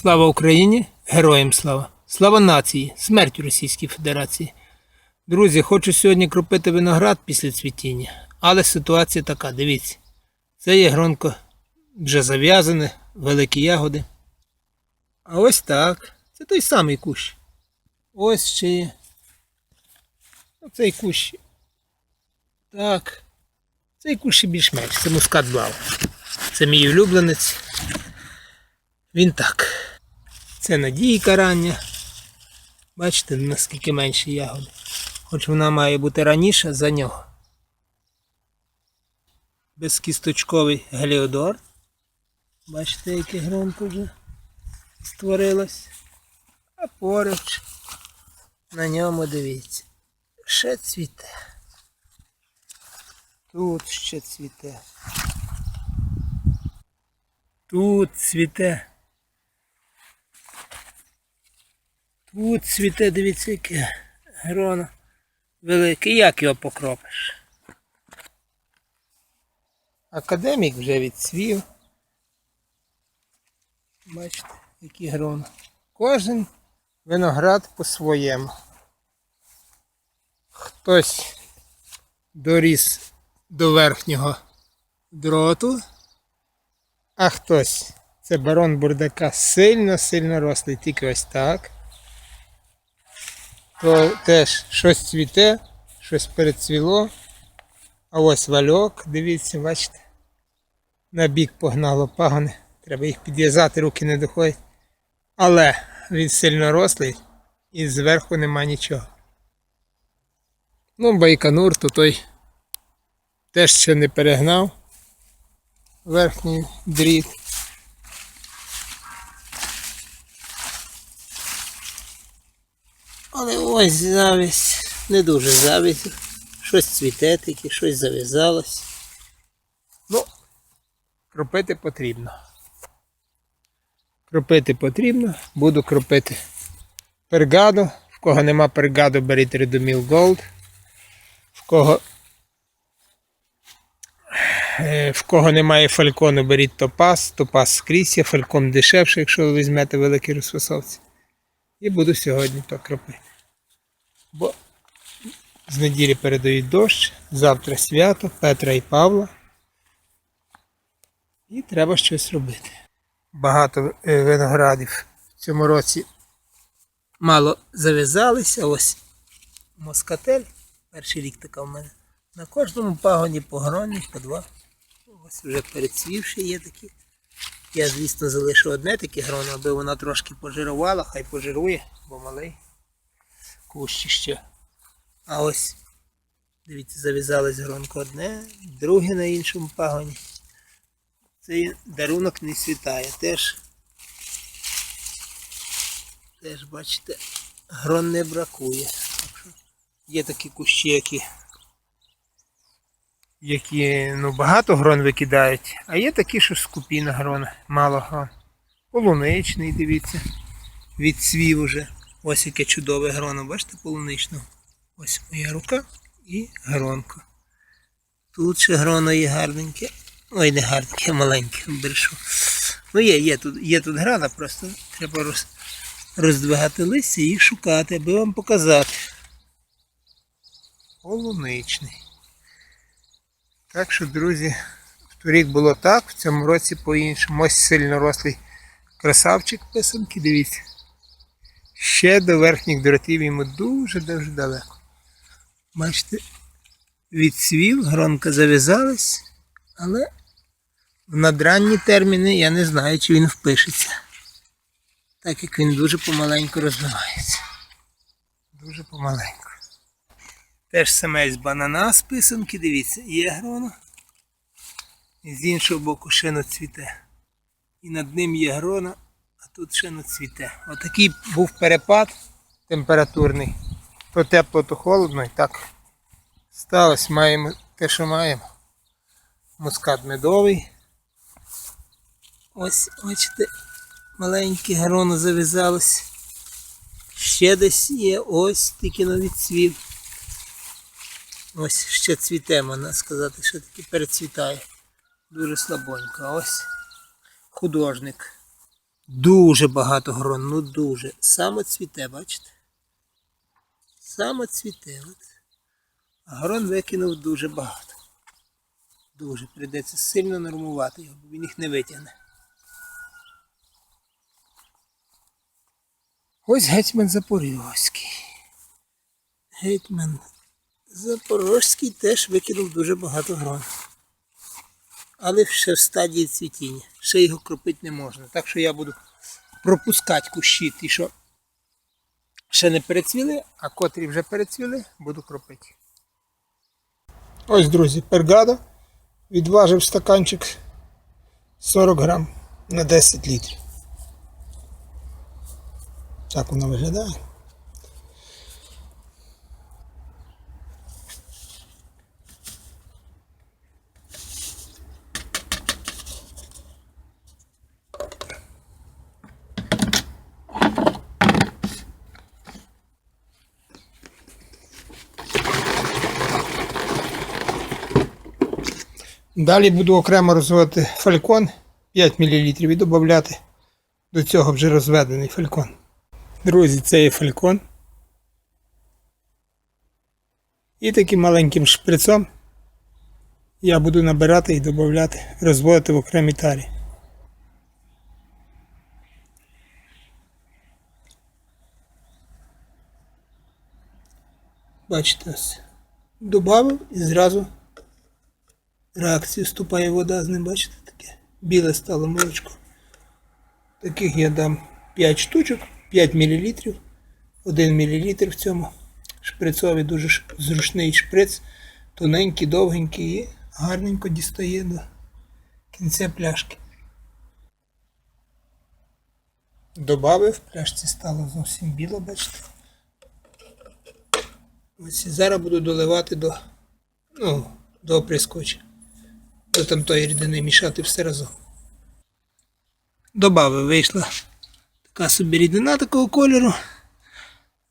Слава Україні! Героям слава! Слава нації! Смерть Російській Федерації! Друзі, хочу сьогодні кропити виноград після цвітіння, але ситуація така, дивіться. Це є гронко вже зав'язане, великі ягоди. А ось так. Це той самий кущ. Ось ще є. Оцей кущ. Так. Цей кущ більш-менш. Це мускат блау. Це мій улюбленець. Він так. Це надійка рання. Бачите, наскільки менше ягоди. Хоч вона має бути раніше за нього. Безкісточковий геліодор. Бачите, яке громко вже створилось. А поруч на ньому дивіться. Ще цвіте. Тут ще цвіте. Тут цвіте. Тут цвіте, дивіться, яке гроно велике. Як його покропиш? Академік вже відцвів. Бачите, які гроно. Кожен виноград по-своєму. Хтось доріс до верхнього дроту, а хтось, це барон бурдака, сильно-сильно рослий, тільки ось так. То теж щось цвіте, щось перецвіло. А ось вальок, дивіться, бачите. На бік погнало пагони. Треба їх підв'язати, руки не доходять. Але він сильно рослий і зверху нема нічого. Ну, байконур, то той теж ще не перегнав верхній дріт. Але ось завість, не дуже завість. Щось цвіте таке, щось зав'язалось. Ну, кропити потрібно. Кропити потрібно, буду кропити пергаду. В кого нема пергаду, беріть Redomil Gold. В кого е, в кого немає фалькону, беріть топаз, топаз скрізь є, фалькон дешевше, якщо ви візьмете великі розфасовці. І буду сьогодні то кропити. Бо з неділі передають дощ, завтра свято, Петра і Павла. І треба щось робити. Багато е, виноградів в цьому році мало зав'язалися. Ось москатель. Перший рік така в мене. На кожному пагоні по гроні, по два. Ось вже перецвівши є такі. Я, звісно, залишу одне таке гроно, аби вона трошки пожирувала, хай пожирує, бо малий кущі ще. А ось, дивіться, зав'язалось гронко одне, друге на іншому пагоні. Цей дарунок не світає. Теж, теж бачите, грон не бракує. Є такі кущі, які, які ну, багато грон викидають, а є такі, що скупіна грона, мало грон. Полуничний, дивіться, відцвів уже. Ось яке чудове гроно, бачите, полуничного. Ось моя рука і гронко. Тут ще гроно є гарненьке. Ой, не гарненьке, маленьке, брешу. Ну є, є тут, є тут грана, просто треба роз, роздвигати листя і їх шукати, аби вам показати. Полуничний. Так що, друзі, вторік було так, в цьому році по-іншому. Ось сильно рослий красавчик писанки, дивіться. Ще до верхніх дротів йому дуже-дуже далеко. Бачите, відцвів, гронка зав'язалась, але в надранні терміни я не знаю, чи він впишеться. Так як він дуже помаленьку розвивається. Дуже помаленьку. Теж з банана з писанки, дивіться, є грона. І з іншого боку шино цвіте. І над ним є грона, а тут шино цвіте. Отакий був перепад температурний. То тепло, то холодно і так сталося. Маємо те, що маємо. Мускат медовий. Ось, бачите, маленьке гроно зав'язалось. Ще десь є, ось тільки на відцвів. Ось ще цвіте, можна сказати, що таки перецвітає. Дуже слабонько. Ось художник. Дуже багато грон, ну дуже. Саме цвіте, бачите? Саме цвіте. Грон викинув дуже багато. Дуже. Прийдеться сильно нормувати його, бо він їх не витягне. Ось гетьман Запорізький. Гетьман Запорозький теж викинув дуже багато грон. Але ще в стадії цвітіння. Ще його кропити не можна. Так що я буду пропускати кущі, ті, що ще не перецвіли, а котрі вже перецвіли, буду кропити. Ось, друзі, пергадо відважив стаканчик 40 грам на 10 літрів. Так воно виглядає. Далі буду окремо розводити фалькон 5 мл і додати до цього вже розведений фалькон. Друзі, це є фалькон. І таким маленьким шприцом я буду набирати і додати, розводити в окремій тарі. Бачите ось. Добавив і зразу реакцію вступає вода з ним, бачите, таке. Біле стало молочко. Таких я дам 5 штучок, 5 мл. 1 мл в цьому шприцові дуже зручний шприц, тоненький, довгенький і гарненько дістає до кінця пляшки. Добавив, пляшці стало зовсім біло, бачите. Ось зараз буду доливати до, ну, до оприскоча. До там тої рідини мішати все разом. Добавив, вийшла така собі рідина такого кольору.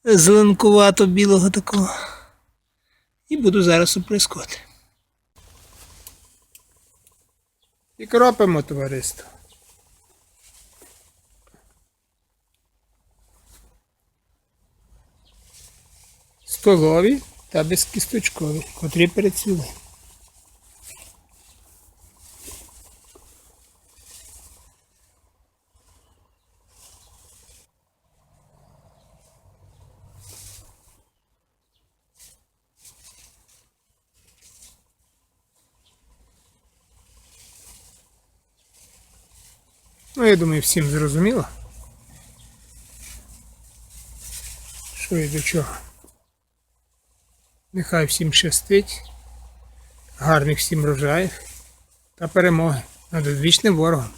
Зеленкувато білого такого. І буду зараз оприскувати. І кропимо товариство. Столові та безкісточкові, котрі перецвіли. Ну, я думаю, всім зрозуміло. Що і до чого. Нехай всім щастить, гарних всім врожаїв та перемоги над одвічним ворогом.